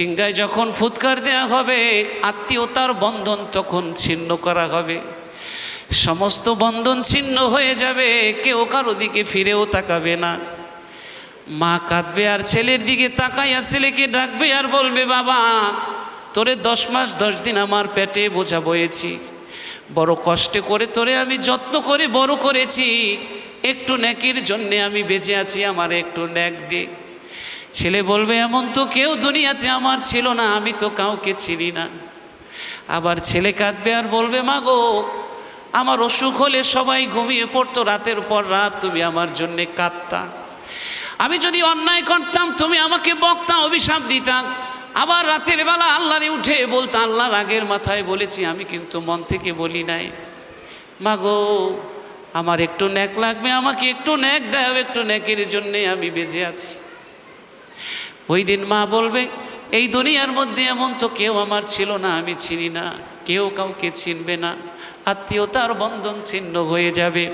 সিংগায় যখন ফুৎকার দেয়া হবে, আত্মীয়তার বন্ধন তখন ছিন্ন করা হবে। সমস্ত বন্ধন ছিন্ন হয়ে যাবে, কেউ কারও দিকে ফিরেও তাকাবে না। মা কাঁদবে আর ছেলের দিকে তাকাইয়া ছেলেকে ডাকবে আর বলবে, বাবা, তোরে দশ মাস, দশ দিন আমার পেটে বোঝা বয়েছি। বড় কষ্টে করে তোরে আমি যত্ন করে বড় করেছি। একটু ন্যাকের জন্যে আমি বেঁচে আছি, আমার একটু ন্যাক দে। ছেলে বলবে, এমন তো কেউ দুনিয়াতে আমার ছিল না, আমি তো কাউকে চিনি না। আবার ছেলে কাঁদবে আর বলবে, মা গো, আমার অসুখ হলে সবাই ঘুমিয়ে পড়তো, রাতের পর রাত তুমি আমার জন্যে কাঁদতা। আমি যদি অন্যায় করতাম, তুমি আমাকে বকতা, অভিশাপ দিতাম আবার রাতের বেলা আল্লাহরে উঠে বলতো, আল্লাহর আগের মাথায় বলেছি, আমি কিন্তু মন থেকে বলি নাই। মাগো আমার একটু ন্যাক লাগবে, আমাকে একটু ন্যাক দেয় একটু ন্যাকের জন্যে আমি বেঁচে আছি। ওই দিন মা বলবে, এই দুনিয়ার মধ্যে এমন তো কেউ আমার ছিল না, আমি চিনি না। কেউ কাউকে চিনবে না। আত্মীয়তার বন্ধন ছিন্ন হয়ে যাবে।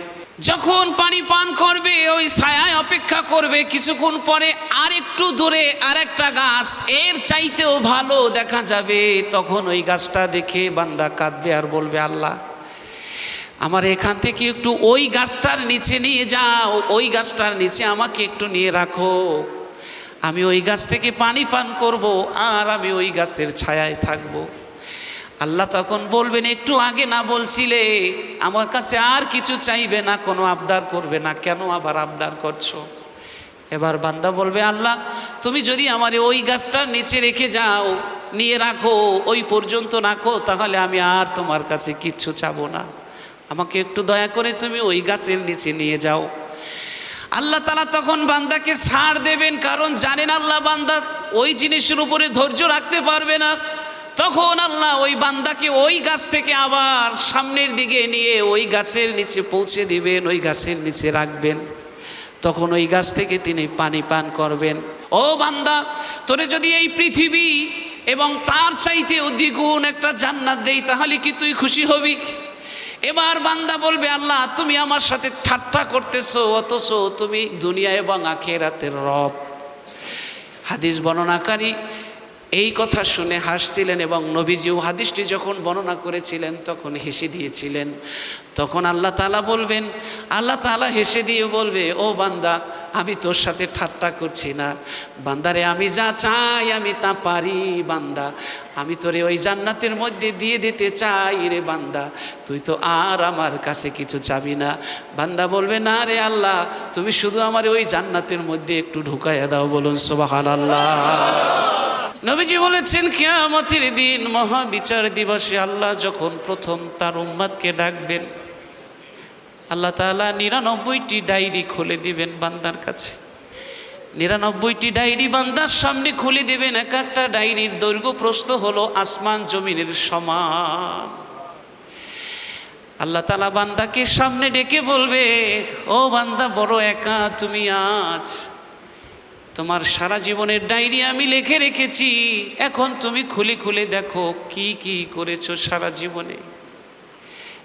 যখন পানি পান করবে, ওই ছায়ায় অপেক্ষা করবে, কিছুক্ষণ পরে আর একটু দূরে আর একটা গাছ, এর চাইতেও ভালো দেখা যাবে। তখন ওই গাছটা দেখে বান্দা কাঁদবে আর বলবে, আল্লাহ, আমার এখান থেকে একটু ওই গাছটার নিচে নিয়ে যাও, ওই গাছটার নিচে আমাকে একটু নিয়ে রাখো। আমি ওই গাছ থেকে পানি পান করব আর আমি ওই গাছের ছায়ায় থাকব। আল্লাহ তখন বলবেন, একটু আগে না বলছিলে, আমার কাছে আর কিছু চাইবে না, কোনো আবদার করবে না। কেন আবার আবদার করছ? এবার বান্দা বলবে, আল্লাহ, তুমি যদি আমার ওই গাছটার নিচে রেখে যাও, নিয়ে রাখো, ওই পর্যন্ত রাখো, তাহলে আমি আর তোমার কাছে কিচ্ছু চাবো না। আমাকে একটু দয়া করে তুমি ওই গাছের নিচে নিয়ে যাও। আল্লাহ তালা তখন বান্দাকে ছাড় দেবেন, কারণ জানেন আল্লাহ বান্দা ওই জিনিসের উপরে ধৈর্য রাখতে পারবে না। তখন আল্লাহ ওই বান্দাকে ওই গাছ থেকে আবার সামনের দিকে নিয়ে ওই গাছের নিচে পৌঁছে দিবেন, ওই গাছের নিচে রাখবেন। তখন ওই গাছ থেকে তিনি পানি পান করবেন। ও বান্দা, তোরে যদি এই পৃথিবী এবং তার চাইতে দ্বিগুণ একটা জান্নাত দেই, তাহলে কি তুই খুশি হবি? এবার বান্দা বলবে, আল্লাহ, তুমি আমার সাথে ঠাট্টা করতেছো, অথচ তুমি দুনিয়া এবং আখেরাতের রব। হাদিস বর্ণনাকারী এই কথা শুনে হাসছিলেন এবং নবীজিও হাদিসটি যখন বর্ণনা করেছিলেন, তখন হেসে দিয়েছিলেন। তখন আল্লাহ তালা বলবেন, আল্লাহ তালা হেসে দিয়ে বলবে, ও বান্দা, আমি তোর সাথে ঠাট্টা করছি না। বান্দারে, আমি যা চাই, আমি তা পারি, বান্দা। আমি তোরে ওই জান্নাতের মধ্যে দিয়ে দিতে চাই রে, বান্দা। তুই তো আর আমার কাছে কিছু চাবি না। বান্দা বলবে, না রে আল্লাহ, তুমি শুধু আমার ওই জান্নাতের মধ্যে একটু ঢুকাইয়া দাও বলুন সোবাহান আল্লাহ নবীজি বলেছেন, কেয়ামতের দিন মহাবিচার দিবসে আল্লাহ যখন প্রথম তার উম্মাদকে ডাকবেন, আল্লাহ তালা নিরানব্বইটি ডায়েরি খুলে দিবেন বান্দার কাছে। নিরানব্বইটি ডায়েরি বান্দার সামনে খুলে দেবেন, এক একটা ডায়েরির দৈর্ঘ্য প্রস্থ হলো আসমান জমিনের সমান। আল্লাহ তালা বান্দাকে সামনে ডেকে বলবে, ও বান্দা, বড় একা তুমি আজ তোমার সারা জীবনের ডায়েরি আমি লিখে রেখেছি। এখন তুমি খুলে খুলে দেখো কি কি করেছ সারা জীবনে।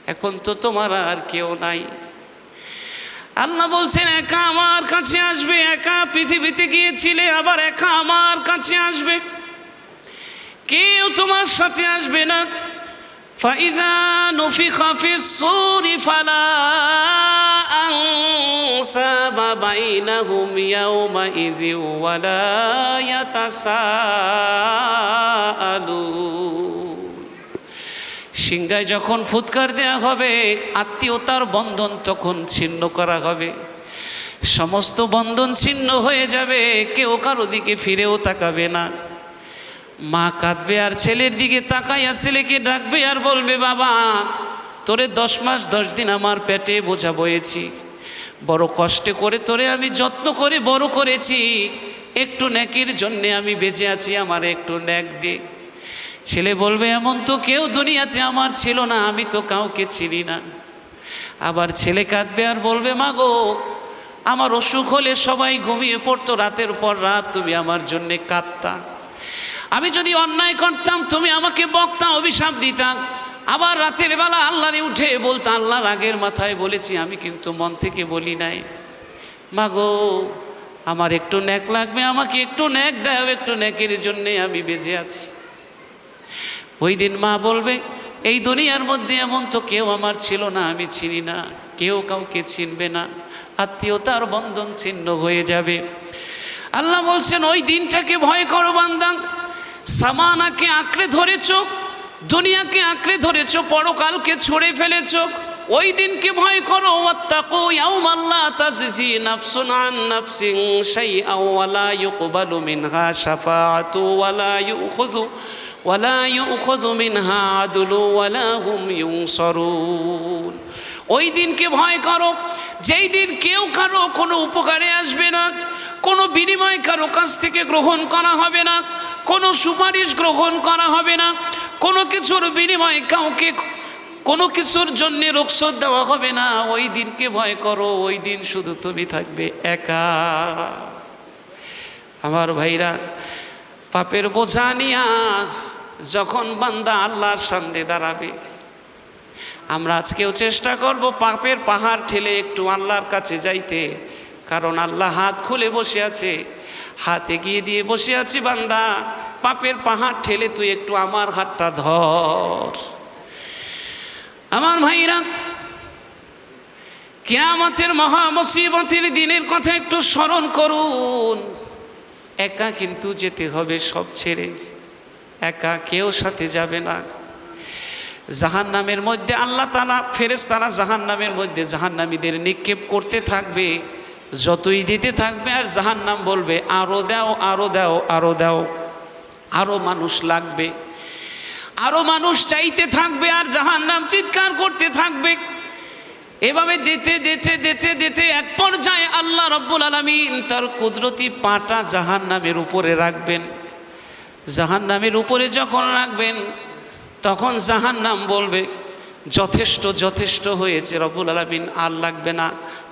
এখন তো তোমার আর কেউ নাই। আল্লাহ বলছেন, একা আমার কাছে আসবে, একা পৃথিবীতে গিয়েছিলে, আবার একা আমার কাছে আসবে। কেউ তোমার সাথে আসবে না। فإذا نفخ في الصور فلا أنساب بينهم يومئذ ولا يتساءلون সিংগায় যখন ফুৎকার দেয়া হবে আত্মীয়তার বন্ধন তখন ছিন্ন করা হবে সমস্ত বন্ধন ছিন্ন হয়ে যাবে কেউ কারো দিকে ফিরেও তাকাবে না মা কাঁদবে আর ছেলের দিকে তাকাইয়া ছেলেকে ডাকবে আর বলবে, বাবা, তোরে দশ মাস, দশ দিন আমার পেটে বোঝা বয়েছি। বড় কষ্টে করে তোরে আমি যত্ন করে বড় করেছি। একটু ন্যাকের জন্যে আমি বেঁচে আছি, আমার একটু ন্যাক দে। ছেলে বলবে, এমন তো কেউ দুনিয়াতে আমার ছিল না, আমি তো কাউকে চিনি না। আবার ছেলে কাঁদবে আর বলবে, মা গো, আমার অসুখ হলে সবাই ঘুমিয়ে পড়তো, রাতের পর রাত তুমি আমার জন্যে কাঁদতা। আমি যদি অন্যায় করতাম, তুমি আমাকে বকতা অভিশাপ দিতাম আবার রাতের বেলা আল্লাহরে উঠে বলতো, আল্লাহর আগের মাথায় বলেছি, আমি কিন্তু মন থেকে বলি নাই। মাগো, আমার একটু ন্যাক লাগবে, আমাকে একটু ন্যাক দাও, একটু ন্যাকের জন্যে আমি বেঁচে আছি। ওই দিন মা বলবে, এই দুনিয়ার মধ্যে এমন তো কেউ আমার ছিল না, আমি চিনি না। কেউ কাউকে চিনবে না। আত্মীয়তার বন্ধন ছিন্ন হয়ে যাবে। আল্লাহ বলছেন, ওই দিনটাকে ভয় করো বান্দা। সামানাকে আঁকড়ে ধরেছ, দুনিয়াকে আঁকড়ে ধরেছ, পরকালকে ছুঁড়ে ফেলেছ। ওই দিনকে ভয় করো, ওয়াত্তাকু ইয়াউমাল্লা তাজজি নাফসুন আন নাফসিন শাইআ ওয়ালা ইউকবালু মিনহা শাফাআতু ওয়ালা ইউখযু ওয়ালা ইউখযু মিনহা আদলু ওয়ালা হুম ইউনসারুন। ওই দিনকে ভয় করো। যেই দিন কেউ কারও কোনো উপকারে আসবে না, কোনো বিনিময় কারও কাছ থেকে গ্রহণ করা হবে না, কোনো সুপারিশ গ্রহণ করা হবে না, কোনো কিছুর বিনিময় কাউকে কোনো কিছুর জন্যে রোকসত দেওয়া হবে না। ওই দিনকে ভয় করো, ওই দিন শুধু তুমি থাকবে একা। আমার ভাইরা, পাপের বোঝা নিয়া যখন বান্দা আল্লাহর সামনে দাঁড়াবে আমরা আজকেও চেষ্টা করব পাপের পাহাড় ঠেলে একটু আল্লাহর কাছে যাইতে। কারণ আল্লাহ হাত খুলে বসে আছে। হাতে গিয়ে দিয়ে বসে আছি বান্দা। পাপের পাহাড় ঠেলে তুই একটু আমার হাতটা ধর। আমার ভাইরা, কেয়ামতের মহা মুসিবতের দিনের কথা একটু স্মরণ করুন। একা কিন্তু যেতে হবে সব ছেড়ে। একা কেউ সাথে যাবে না। জাহান নামের মধ্যে আল্লাহ তালা ফেরেস তারা জাহান নামের মধ্যে জাহান নামীদের নিক্ষেপ করতে থাকবে, যতই দিতে থাকবে আর জাহান নাম বলবে আরও দাও আরও দাও আরও দাও আরও মানুষ লাগবে আরও মানুষ চাইতে থাকবে আর জাহান নাম চিৎকার করতে থাকবে। এভাবে দিতে দিতে দিতে দিতে এক পর্যায়ে আল্লাহ রব্বুল আলমিন তার কুদরতি পাটা জাহান নামের উপরে রাখবেন। জাহান নামের উপরে যখন রাখবেন তখন জাহান নাম বলবে, যথেষ্ট যথেষ্ট হয়েছে রবুল আলমিন, আর লাগবে না।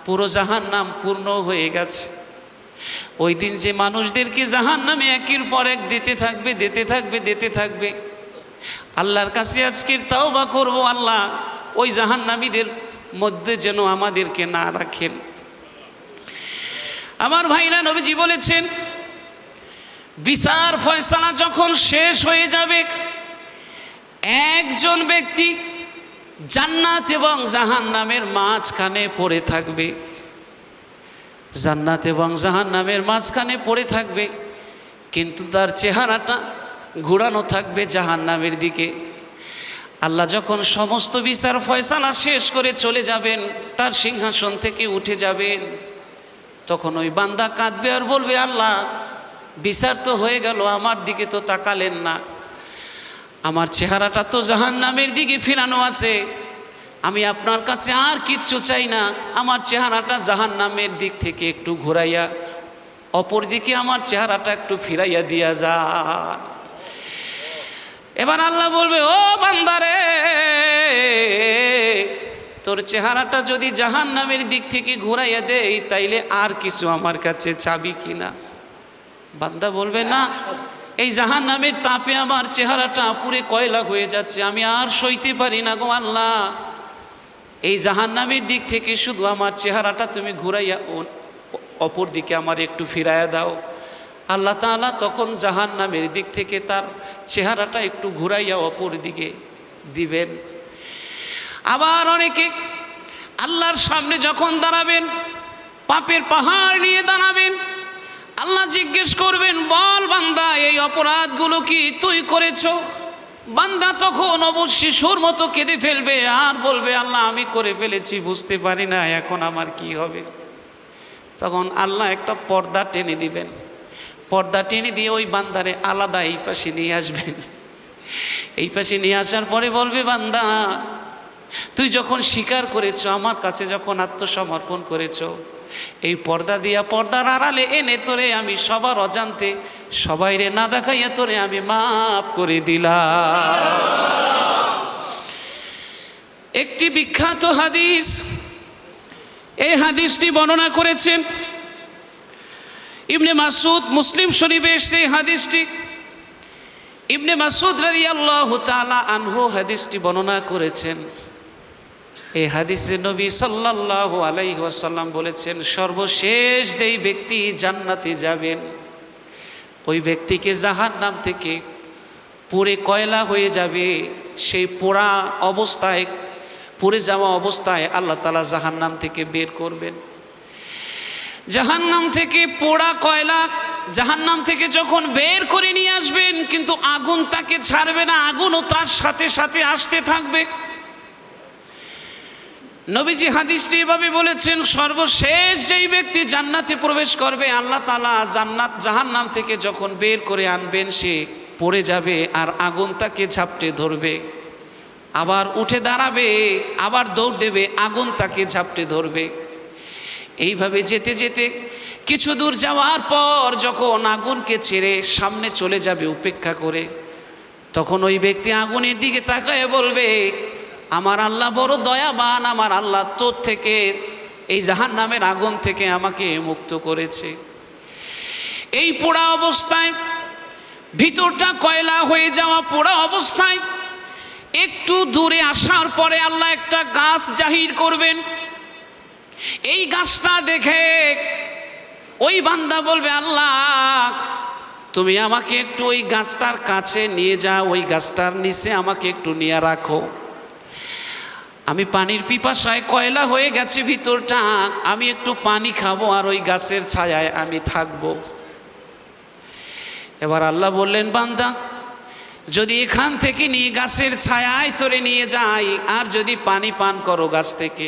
পুরো জাহান নাম পূর্ণ হয়ে গেছে। ওই দিন যে মানুষদেরকে জাহান নামে একের পর এক দিতে থাকবে দিতে থাকবে দিতে থাকবে, আল্লাহর কাছে আজকের তাও বা করব আল্লাহ, ওই জাহান নামীদের মধ্যে যেন আমাদেরকে না রাখেন। আমার ভাইরা নবীজি বলেছেন, বিচার ফয়সালা যখন শেষ হয়ে যাবে একজন ব্যক্তি জান্নাত এবং জাহান নামের মাঝখানে পড়ে থাকবে। জান্নাত এবং জাহান নামের মাঝখানে পড়ে থাকবে, কিন্তু তার চেহারাটা ঘোরানো থাকবে জাহান নামের দিকে। আল্লাহ যখন সমস্ত বিচার ফয়সালা শেষ করে চলে যাবেন, তার সিংহাসন থেকে উঠে যাবেন, তখন ওই বান্দা কাঁদবে আর বলবে, আল্লাহ, বিচার তো হয়ে গেল, আমার দিকে তো তাকালেন না। আমার চেহারাটা তো জাহান নামের দিকে ফিরানো আছে। আমি আপনার কাছে আর কিচ্ছু চাই না। আমার চেহারাটা জাহান নামের দিক থেকে একটু ঘোরাইয়া অপর দিকে আমার চেহারাটা একটু ফিরাইয়া দিয়া যা এবার আল্লাহ বলবে, ও বান্দারে, তোর চেহারাটা যদি জাহান নামের দিক থেকে ঘুরাইয়া দেই, তাইলে আর কিছু আমার কাছে চাবি কিনা? বান্দা বলবে, না এই জাহান নামের তাপে আমার চেহারাটা পুরে কয়লা হয়ে যাচ্ছে, আমি আর সইতে পারি না গো আল্লাহ। এই জাহান নামের দিক থেকে শুধু আমার চেহারাটা তুমি ঘুরাইয়া অপর দিকে আমার একটু ফিরাইয়া দাও। আল্লাহ তাআলা তখন জাহান নামের দিক থেকে তার চেহারাটা একটু ঘুরাইয়া অপর দিকে দিবেন। আবার অনেকে আল্লাহর সামনে যখন দাঁড়াবেন, পাপের পাহাড় নিয়ে দাঁড়াবেন আল্লাহ জিজ্ঞেস করবেন, বল বান্দা, এই অপরাধগুলো কি তুই করেছ? বান্দা তখন অবশ্য শিশুর মতো কেঁদে ফেলবে, আর বলবে, আল্লাহ, আমি করে ফেলেছি, বুঝতে পারি না, এখন আমার কি হবে? তখন আল্লাহ একটা পর্দা টেনে দিবেন। পর্দা টেনে দিয়ে ওই বান্দারে আলাদা এই পাশে নিয়ে আসবেন। এই পাশে নিয়ে আসার পরে বলবে, বান্দা, তুই যখন স্বীকার করেছ, আমার কাছে যখন আত্মসমর্পণ করেছ এই পর্দা দিয়া পর্দার আড়ালে এনে তোরে আমি সবার অজান্তে, সবাই রে না দেখাইয়া তোরে আমি মাফ করে দিলাম। একটি বিখ্যাত হাদিস, এই হাদিসটি বর্ণনা করেছেন ইবনে মাসুদ মুসলিম শরীফে এসছে হাদিসটি। ইবনে মাসুদ রাজি আল্লাহ তালা আনহু হাদিসটি বর্ণনা করেছেন। এই হাদিসে নবী সাল্লাল্লাহু আলাইহি ওয়াসাল্লাম বলেছেন, সর্বশেষ যেই ব্যক্তি জান্নাতে যাবেন, ওই ব্যক্তিকে জাহান্নাম থেকে পুড়ে কয়লা হয়ে যাবে। সেই পোড়া অবস্থায়, পুড়ে যাওয়া অবস্থায় আল্লাহ তালা জাহান নাম থেকে বের করবেন। জাহান্নাম থেকে পোড়া কয়লা জাহান্নাম থেকে যখন বের করে নিয়ে আসবেন, কিন্তু আগুন তাকে ছাড়বে না, আগুনও তার সাথে সাথে আসতে থাকবে। নবীজি হাদিসটি এভাবে বলেছেন, সর্বশেষ যেই ব্যক্তি জান্নাতে প্রবেশ করবে, আল্লাহ তালা জান্নাত জাহান্নাম থেকে যখন বের করে আনবেন, সে পড়ে যাবে আর আগুন তাকে ঝাপটে ধরবে। আবার উঠে দাঁড়াবে, আবার দৌড় দেবে, আগুন তাকে ঝাপটে ধরবে। এইভাবে যেতে যেতে কিছু দূর যাওয়ার পর যখন আগুনকে ছেড়ে সামনে চলে যাবে উপেক্ষা করে, তখন ওই ব্যক্তি আগুনের দিকে তাকায় বলবে আমার আল্লাহ বড় দয়াবান, আমার আল্লাহ তোর থেকে এই জাহান নামের আগুন থেকে আমাকে মুক্ত করেছে। এই পোড়া অবস্থায়, ভিতরটা কয়লা হয়ে যাওয়া পোড়া অবস্থায়, একটু দূরে আসার পরে আল্লাহ একটা গাছ জাহির করবেন। এই গাছটা দেখে ওই বান্দা বলবে, আল্লাহ, তুমি আমাকে একটু ওই গাছটার কাছে নিয়ে যাও, ওই গাছটার নিচে আমাকে একটু নিয়ে রাখো। আমি পানির পিপাসায় কয়লা হয়ে গেছে ভিতরটা আমি একটু পানি খাব আর ওই গাছের ছায়ায় আমি থাকব। এবার আল্লাহ বললেন, বান্দা, যদি এখান থেকে নিয়ে গাছের ছায়ায় তোরে নিয়ে যাই, আর যদি পানি পান করো গাছ থেকে,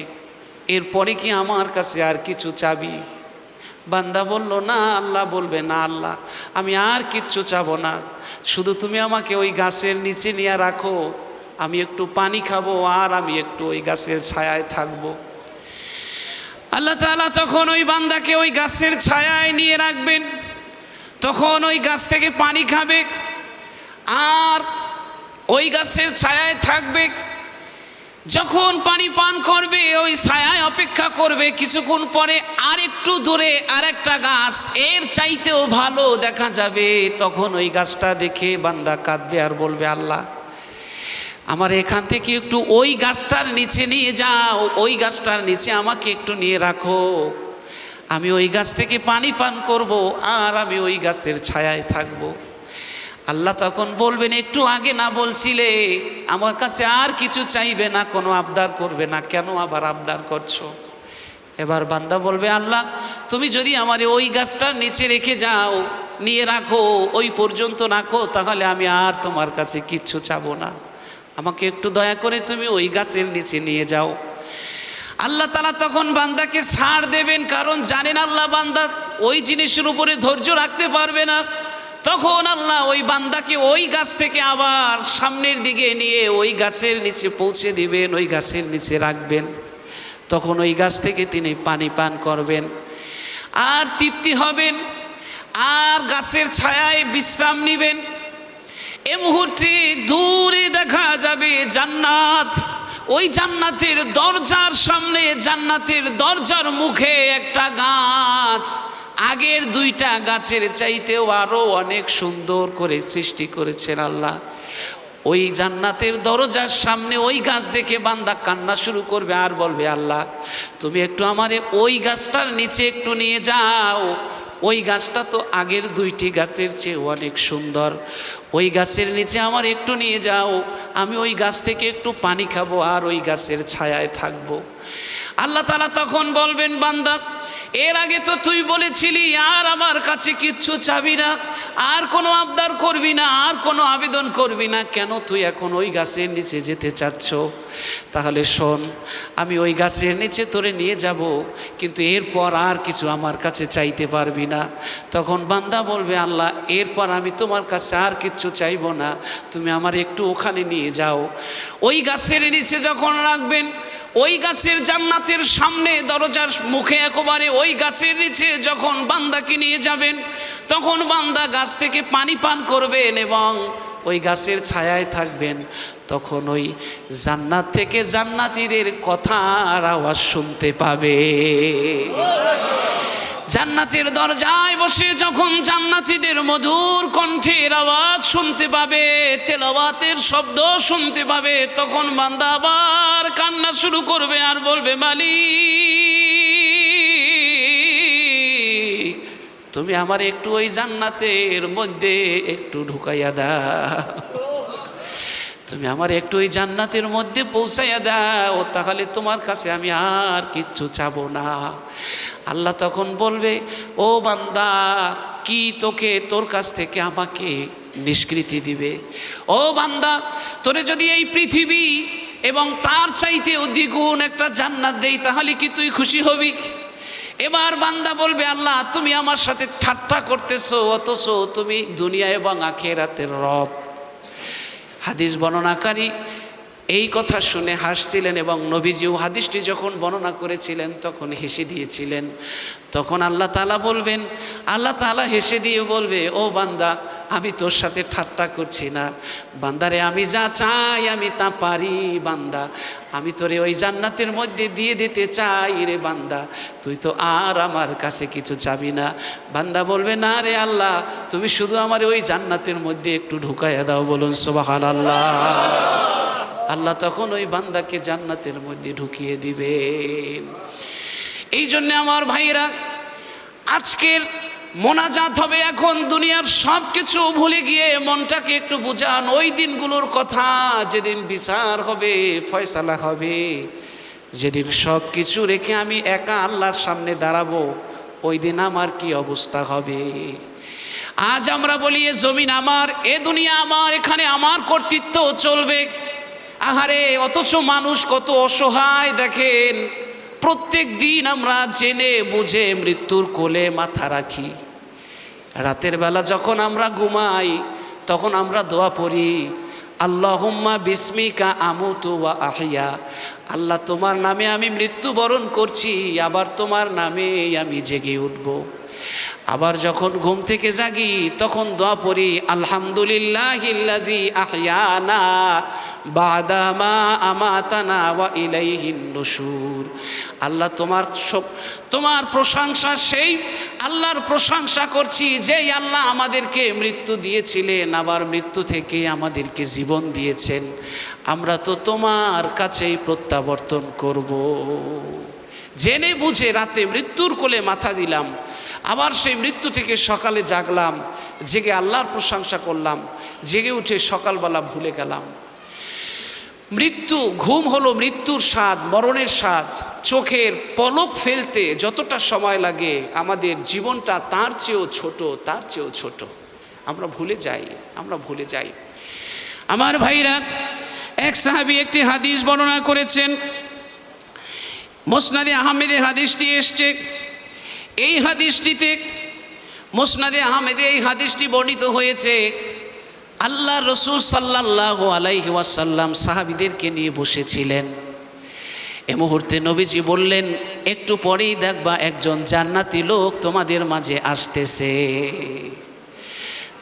এরপরে কি আমার কাছে আর কিছু চাবি? বান্দা বলল, না, আল্লাহ বলবে, না, আল্লাহ, আমি আর কিচ্ছু চাবো না। শুধু তুমি আমাকে ওই গাছের নিচে নিয়ে রাখো। আমি একটু পানি খাব আর আমি একটু ওই গাছের ছায়ায় থাকব। আল্লাহ তাআলা তখন ওই বান্দাকে ওই গাছের ছায়ায় নিয়ে রাখবেন, তখন ওই গাছ থেকে পানি খাবে আর ওই গাছের ছায়ায় থাকবে। যখন পানি পান করবে, ওই ছায়ায় অপেক্ষা করবে, কিছুক্ষণ পরে আর একটু দূরে আর একটা গাছ, এর চাইতেও ভালো দেখা যাবে। তখন ওই গাছটা দেখে বান্দা কাঁদবে আর বলবে, আল্লাহ আমার এখান থেকে একটু ওই গাছটার নিচে নিয়ে যাও, ওই গাছটার নিচে আমাকে একটু নিয়ে রাখো। আমি ওই গাছ থেকে পানি পান করব আর আমি ওই গাছের ছায়ায় থাকব। আল্লাহ তখন বলবেন, একটু আগে না বলছিলে, আমার কাছে আর কিছু চাইবে না, কোনো আবদার করবে না। কেন আবার আবদার করছ? এবার বান্দা বলবে, আল্লাহ, তুমি যদি আমার ওই গাছটার নিচে রেখে যাও, নিয়ে রাখো, ওই পর্যন্ত রাখো, তাহলে আমি আর তোমার কাছে কিচ্ছু চাবো না। আমাকে একটু দয়া করে তুমি ওই গাছের নিচে নিয়ে যাও। আল্লাহ তালা তখন বান্দাকে ছাড় দেবেন, কারণ জানেন আল্লাহ বান্দা ওই জিনিসের উপরে ধৈর্য রাখতে পারবে না। তখন আল্লাহ ওই বান্দাকে ওই গাছ থেকে আবার সামনের দিকে নিয়ে ওই গাছের নিচে পৌঁছে দিবেন, ওই গাছের নিচে রাখবেন। তখন ওই গাছ থেকে তিনি পানি পান করবেন। আর তৃপ্তি হবেন, আর গাছের ছায়ায় বিশ্রাম নেবেন। এ মুহূর্তে দূরে দেখা যাবে জান্নাত। ওই জান্নাতের দরজার সামনে, জান্নাতের দরজার মুখে একটা গাছ। আগের দুইটা গাছের চাইতেও আরও অনেক সুন্দর করে সৃষ্টি করেছেন আল্লাহ। ওই জান্নাতের দরজার সামনে ওই গাছ দেখে বান্দা কান্না শুরু করবে আর বলবে, আল্লাহ, তুমি একটু আমারে ওই গাছটার নিচে একটু নিয়ে যাও। ওই গাছটা তো আগের দুইটি গাছের চেয়ে অনেক সুন্দর। ওই গাছের নিচে আমার একটু নিয়ে যাও, আমি ওই গাছ থেকে একটু পানি খাব আর ওই গাছের ছায়ায় থাকব। আল্লাহ তালা তখন বলবেন, বান্দা, এর আগে তো তুই বলেছিলি, আর আমার কাছে কিচ্ছু চাবি না আর কোনো আবদার করবি না, আর কোনো আবেদন করবি না, কেন তুই এখন ওই গাছের নিচে যেতে চাচ্ছ? তাহলে শোন, আমি ওই গাছের নিচে তোরে নিয়ে যাব, কিন্তু এরপর আর কিছু আমার কাছে চাইতে পারবি না। তখন বান্দা বলবে, আল্লাহ, এরপর আমি তোমার কাছে আর কিচ্ছু চাইব না, তুমি আমার একটু ওখানে নিয়ে যাও। ওই গাছের নিচে যখন রাখবেন ওই গাছের জান্নাতের সামনে দরজার মুখে একবারে ওই গাছের নিচে যখন বান্দাকে নিয়ে যাবেন, তখন বান্দা গাছ থেকে পানি পান করবেন এবং ওই গাছের ছায়ায় থাকবেন। তখন ওই জান্নাত থেকে জান্নাতীদের কথার আওয়াজ শুনতে পাবে। জান্নাতের দরজায় বসে যখন জান্নাতীদের মধুর কণ্ঠের আওয়াজ শুনতে পাবে, তেলাওয়াতের শব্দ শুনতে পাবে, তখন বান্দা আবার কান্না শুরু করবে আর বলবে, মালিক, তুমি আমার একটু ওই জান্নাতের মধ্যে একটু ঢুকাইয়া দাও। তুমি আমার একটু ওই জান্নাতের মধ্যে পৌঁছাইয়া দাও, তাহলে তোমার কাছে আমি আর কিচ্ছু চাবো না। আল্লাহ তখন বলবে, ও বান্দা, কি তোকে তোর কাছ থেকে আমাকে নিষ্কৃতি দিবে? ও বান্দা, তোরে যদি এই পৃথিবী এবং তার চাইতেও দ্বিগুণ একটা জান্নাত দেই, তাহলে কি তুই খুশি হবি? এবার বান্দা বলবে, আল্লাহ, তুমি আমার সাথে ঠাট্টা করতেছো, অথচ তুমি দুনিয়া এবং আখেরাতের রব। হাদিস বর্ণনাকারী এই কথা শুনে হাসছিলেন এবং নবীজিও হাদিসটি যখন বর্ণনা করেছিলেন, তখন হেসে দিয়েছিলেন। তখন আল্লাহ তালা বলবেন, আল্লাহ তালা হেসে দিয়ে বলবে, ও বান্দা, আমি তোর সাথে ঠাট্টা করছি না। বান্দারে, আমি যা চাই, আমি তা পারি, বান্দা। আমি তোরে ওই জান্নাতের মধ্যে দিয়ে দিতে চাই রে, বান্দা। তুই তো আর আমার কাছে কিছু চাবি না। বান্দা বলবে, না রে আল্লাহ, তুমি শুধু আমার ওই জান্নাতের মধ্যে একটু ঢুকাইয়া দাও বলুন সোবাহান আল্লাহ আল্লাহ তখন ওই বান্দাকে জান্নাতের মধ্যে ঢুকিয়ে দিবেন। এই জন্যে আমার ভাইরা আজকের মোনাজাত হবে এখন দুনিয়ার সব কিছু ভুলে গিয়ে মনটাকে একটু বুঝান। ওই দিনগুলোর কথা, যেদিন বিচার হবে, ফয়সালা হবে, যেদিন সব কিছু রেখে আমি একা আল্লাহর সামনে দাঁড়াবো, ওই দিন আমার কি অবস্থা হবে? আজ আমরা বলি, এ জমিন আমার, এ দুনিয়া আমার, এখানে আমার কর্তৃত্ব চলবে। আহারে, অথচ মানুষ কত অসহায় দেখেন। প্রত্যেক দিন আমরা জেনে বুঝে মৃত্যুর কোলে মাথা রাখি। রাতের বেলা যখন আমরা ঘুমাই, তখন আমরা দোয়া পড়ি, আল্লাহুম্মা বিস্মিকা আমুতু ওয়া আহিয়া। আল্লাহ, তোমার নামে আমি মৃত্যুবরণ করছি, আবার তোমার নামে আমি জেগে উঠব। আবার যখন ঘুম থেকে জাগি, তখন দোয়া পড়ি আলহামদুলিল্লাহ বাদামা আমাতানা আল্লাহ তোমার তোমার প্রশংসা সেই, আল্লাহর প্রশংসা করছি, যেই আল্লাহ আমাদেরকে মৃত্যু দিয়েছিলেন, আবার মৃত্যু থেকে আমাদেরকে জীবন দিয়েছেন। আমরা তো তোমার কাছেই প্রত্যাবর্তন করব। জেনে বুঝে রাতে মৃত্যুর কোলে মাথা দিলাম। আবার সেই মৃত্যু থেকে সকালে জাগলাম, জেগে আল্লাহর প্রশংসা করলাম, জেগে উঠে সকালবেলা ভুলে গেলাম। মৃত্যু, ঘুম হলো মৃত্যুর স্বাদ, মরণের স্বাদ। চোখের পলক ফেলতে যতটা সময় লাগে, আমাদের জীবনটা তার চেয়েও ছোট, তার চেয়েও ছোট। আমরা ভুলে যাই, আমরা ভুলে যাই। আমার ভাইরা, এক সাহাবি একটি হাদিস বর্ণনা করেছেন। মোসনাদে আহমেদে হাদিসটি এসছে। এই হাদিসটিতে, মোসনাদে আহমেদে এই হাদিসটি বর্ণিত হয়েছে, আল্লাহ রসুল সাল্লাহ আলাইহি ওয়াসাল্লাম সাহাবিদেরকে নিয়ে বসেছিলেন। এ মুহূর্তে নবীজি বললেন, একটু পরেই দেখবা একজন জান্নাতি লোক তোমাদের মাঝে আসতেছে।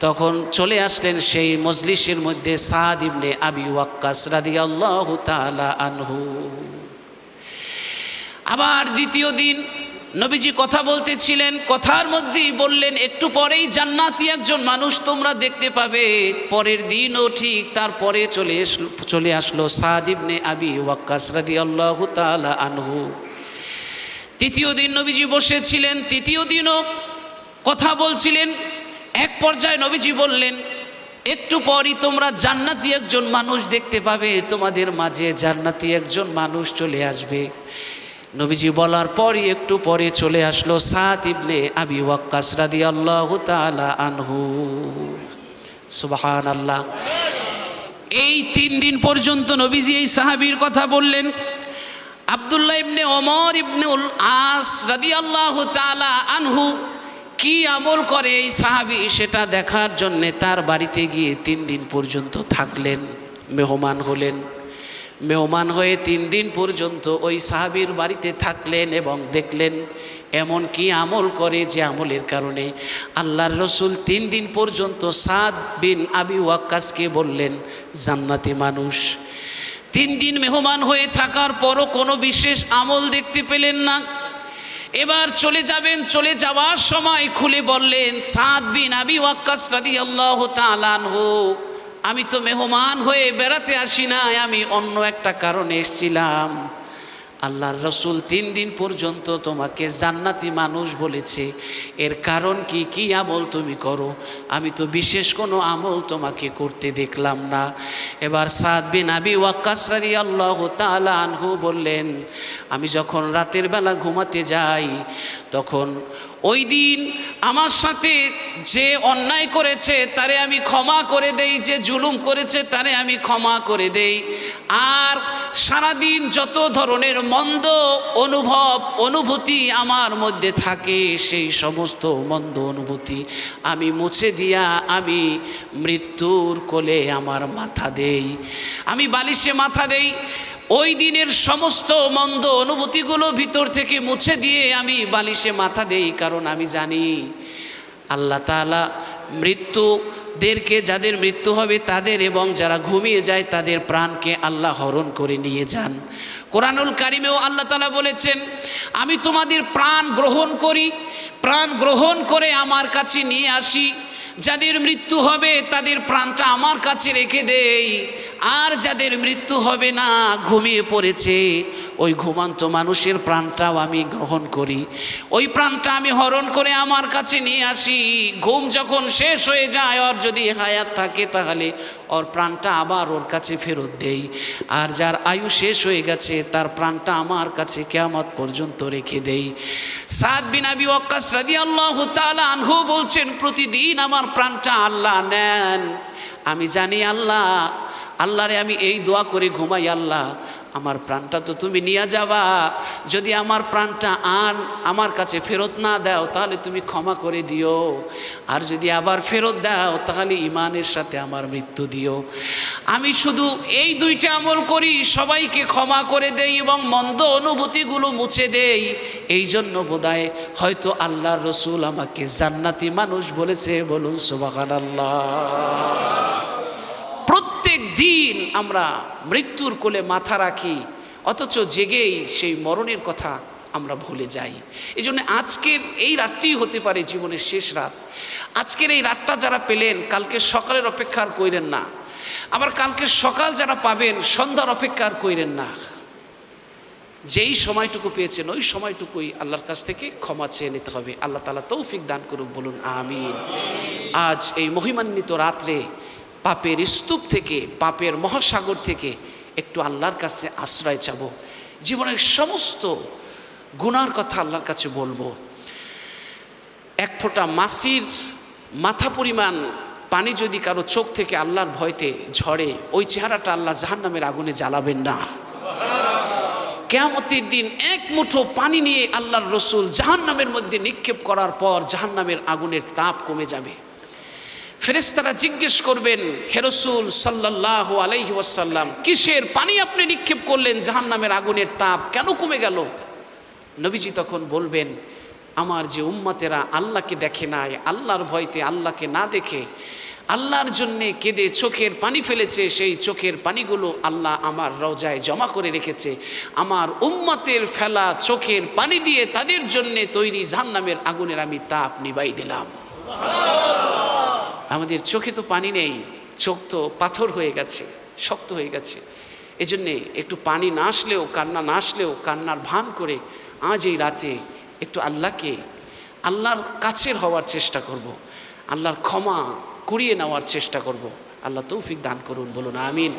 তখন চলে আসলেন সেই মজলিসের মধ্যে সাদ ইবনে আবি ওয়াক্কাস রাদিয়াল্লাহু তাআলা আনহু। আবার দ্বিতীয় দিন নবীজি কথা বলতেছিলেন, কথার মধ্যেই বললেন, একটু পরেই জান্নাতি একজন মানুষ তোমরা দেখতে পাবে। পরের দিনও ঠিক তারপরে চলে চলে আসলো সাজিবনে আবি ওয়াক্কাস রাদি আল্লাহ তালা আনহু। তৃতীয় দিন নবীজি বসেছিলেন, তৃতীয় দিনও কথা বলছিলেন। এক পর্যায়ে নবীজি বললেন, একটু পরই তোমরা জান্নাতি একজন মানুষ দেখতে পাবে, তোমাদের মাঝে জান্নাতি একজন মানুষ চলে আসবে। নবীজি বলার পরই একটু পরে চলে আসলো সাত ইবনে আবি ওয়াক্কাস আল্লাহ তালা আনহু। সুবাহান আল্লাহ এই তিন দিন পর্যন্ত নবীজি এই সাহাবির কথা বললেন। আবদুল্লাহ ইবনে অমর ইবনে উল আস রাদি আল্লাহ তালা আনহু কি আমল করে এই সাহাবি সেটা দেখার জন্যে তার বাড়িতে গিয়ে তিন দিন পর্যন্ত থাকলেন, মেহমান হলেন। মেহমান হয়ে তিন দিন পর্যন্ত ওই সাহাবির বাড়িতে থাকলেন এবং দেখলেন এমন কি আমল করে যে আমলের কারণে। আল্লাহর রসুল তিন দিন পর্যন্ত সাদ বিন আবি ওয়াক্কাসকে বললেন, জান্নাতি মানুষ। তিন দিন মেহমান হয়ে থাকার পরও কোনো বিশেষ আমল দেখতে পেলেন না। এবার চলে যাবেন, চলে যাওয়ার সময় খুলে বললেন, সাদ বিন আবি ওয়াক্কাস রাদিয়াল্লাহু তাআলা আনহু। আমি তো মেহমান হয়ে বেড়াতে আসি নাই আমি অন্য একটা কারণে এসেছিলাম। আল্লাহর রসুল তিন দিন পর্যন্ত তোমাকে জান্নাতি মানুষ বলেছে। এর কারণ কি? কি আমল তুমি করো? আমি তো বিশেষ কোনো আমল তোমাকে করতে দেখলাম না। এবার সাদ বিন আবি ওয়াক্কাস রাদি আল্লাহ তাআলা আনহু বললেন, আমি যখন রাতের বেলা ঘুমাতে যাই, তখন ওই দিন আমার সাথে যে অন্যায় করেছে, তারে আমি ক্ষমা করে দেই, যে জুলুম করেছে, তারে আমি ক্ষমা করে দেই। আর সারাদিন যত ধরনের মন্দ অনুভব, অনুভূতি আমার মধ্যে থাকে, সেই সমস্ত মন্দ অনুভূতি আমি মুছে দিয়া আমি মৃত্যুর কোলে আমার মাথা দেই। আমি বালিশে মাথা দেই। ওই দিনের সমস্ত মন্দ অনুভূতিগুলো ভিতর থেকে মুছে দিয়ে আমি বালিশে মাথা দেই, কারণ আমি জানি আল্লাহ তাআলা মৃত্যুদেরকে যাদের মৃত্যু হবে তাদের এবং যারা ঘুমিয়ে যায় তাদের প্রাণকে আল্লাহ হরণ করে নিয়ে যান। কোরআনুল কারিমেও আল্লাহ তালা বলেছেন, আমি তোমাদের প্রাণ গ্রহণ করি, প্রাণ গ্রহণ করে আমার কাছে নিয়ে আসি। যাদের মৃত্যু হবে তাদের প্রাণটা আমার কাছে রেখে দেই। আর যাদের মৃত্যু হবে না, ঘুমিয়ে পড়েছে ওই ঘুমান্ত মানুষের প্রাণটাও আমি গ্রহণ করি। ওই প্রাণটা আমি হরণ করে আমার কাছে নিয়ে আসি। ঘুম যখন শেষ হয়ে যায়, ওর যদি হায়াত থাকে তাহলে ওর প্রাণটা আবার ওর কাছে ফেরত দেই। আর যার আয়ু শেষ হয়ে গেছে, তার প্রাণটা আমার কাছে কেয়ামত পর্যন্ত রেখে দেই। সাদ বিন আবি ওয়াক্কাস রাদিয়াল্লাহু তাআলা আনহু বলছেন, প্রতিদিন আমার প্রাণটা আল্লাহ নেন। আমি জানি আল্লাহ আল্লাহরে আমি এই দোয়া করে ঘুমাই, আল্লাহ, আমার প্রাণটা তো তুমি নিয়ে যাবা। যদি আমার প্রাণটা আন আমার কাছে ফেরত না দাও, তাহলে তুমি ক্ষমা করে দিও। আর যদি আবার ফেরত দাও, তাহলে ইমানের সাথে আমার মৃত্যু দিও। আমি শুধু এই দুইটা আমল করি, সবাইকে ক্ষমা করে দেই এবং মন্দ অনুভূতিগুলো মুছে দেই। এই জন্য বোধহয় হয়তো আল্লাহর রসুল আমাকে জান্নাতি মানুষ বলেছে, বলুন সুবাহান আল্লাহ দিন আমরা মৃত্যুর কোলে মাথা রাখি, অথচ জেগেই সেই মরণের কথা আমরা ভুলে যাই। এই জন্য আজকের এই রাতটি হতে পারে জীবনের শেষ রাত। আজকের এই রাতটা যারা পেলেন, কালকে সকালের অপেক্ষা আর কইরেন না। আবার কালকে সকাল যারা পাবেন, সন্ধ্যার অপেক্ষা আর কইরেন না। যেই সময়টুকু পেয়েছেন, ওই সময়টুকুই আল্লাহর কাছ থেকে ক্ষমা চেয়ে নিতে হবে। আল্লাহ তালা তৌফিক দান করুক, বলুন আমিন। আজ এই মহিমান্বিত রাত্রে পাপের স্তূপ থেকে, পাপের মহাসাগর থেকে একটু আল্লাহর কাছে আশ্রয় চাবো। জীবনের সমস্ত গুনার কথা আল্লাহর কাছে বলব। এক ফোঁটা মাসির মাথা পরিমাণ পানি যদি কারও চোখ থেকে আল্লাহর ভয়তে ঝরে, ওই চেহারাটা আল্লাহ জাহান্নামের আগুনে জ্বালাবেন না। কেয়ামতের দিন এক মুঠো পানি নিয়ে আল্লাহর রসুল জাহান্নামের মধ্যে নিক্ষেপ করার পর জাহান্নামের আগুনের তাপ কমে যাবে। ফেরেস্তারা জিজ্ঞেস করবেন হেরসুল সাল্লাহ আলাইহি ওয়াসাল্লাম, কিসের পানি আপনি নিক্ষেপ করলেন? জাহান্নামের আগুনের তাপ কেন কমে গেল? নবীজি তখন বলবেন, আমার যে উম্মতেরা আল্লাহকে দেখে নাই, আল্লাহর ভয়তে আল্লাহকে না দেখে, আল্লাহর জন্যে কেঁদে চোখের পানি ফেলেছে, সেই চোখের পানিগুলো আল্লাহ আমার রওজায় জমা করে রেখেছে। আমার উম্মতের ফেলা চোখের পানি দিয়ে তাদের জন্যে তৈরি জাহান্নামের আগুনের আমি তাপ নিবাই দিলাম। আমাদের চোখে তো পানি নেই, চোখ তো পাথর হয়ে গেছে, শক্ত হয়ে গেছে এজন্যে একটু পানি না আসলেও, কান্না না আসলেও, কান্নার ভান করে আজ এই রাতে একটু আল্লাহকে, আল্লাহর কাছের হওয়ার চেষ্টা করব। আল্লাহর ক্ষমা কুড়িয়ে নেওয়ার চেষ্টা করব। আল্লাহ তৌফিক দান করুন, বলুন, আমিন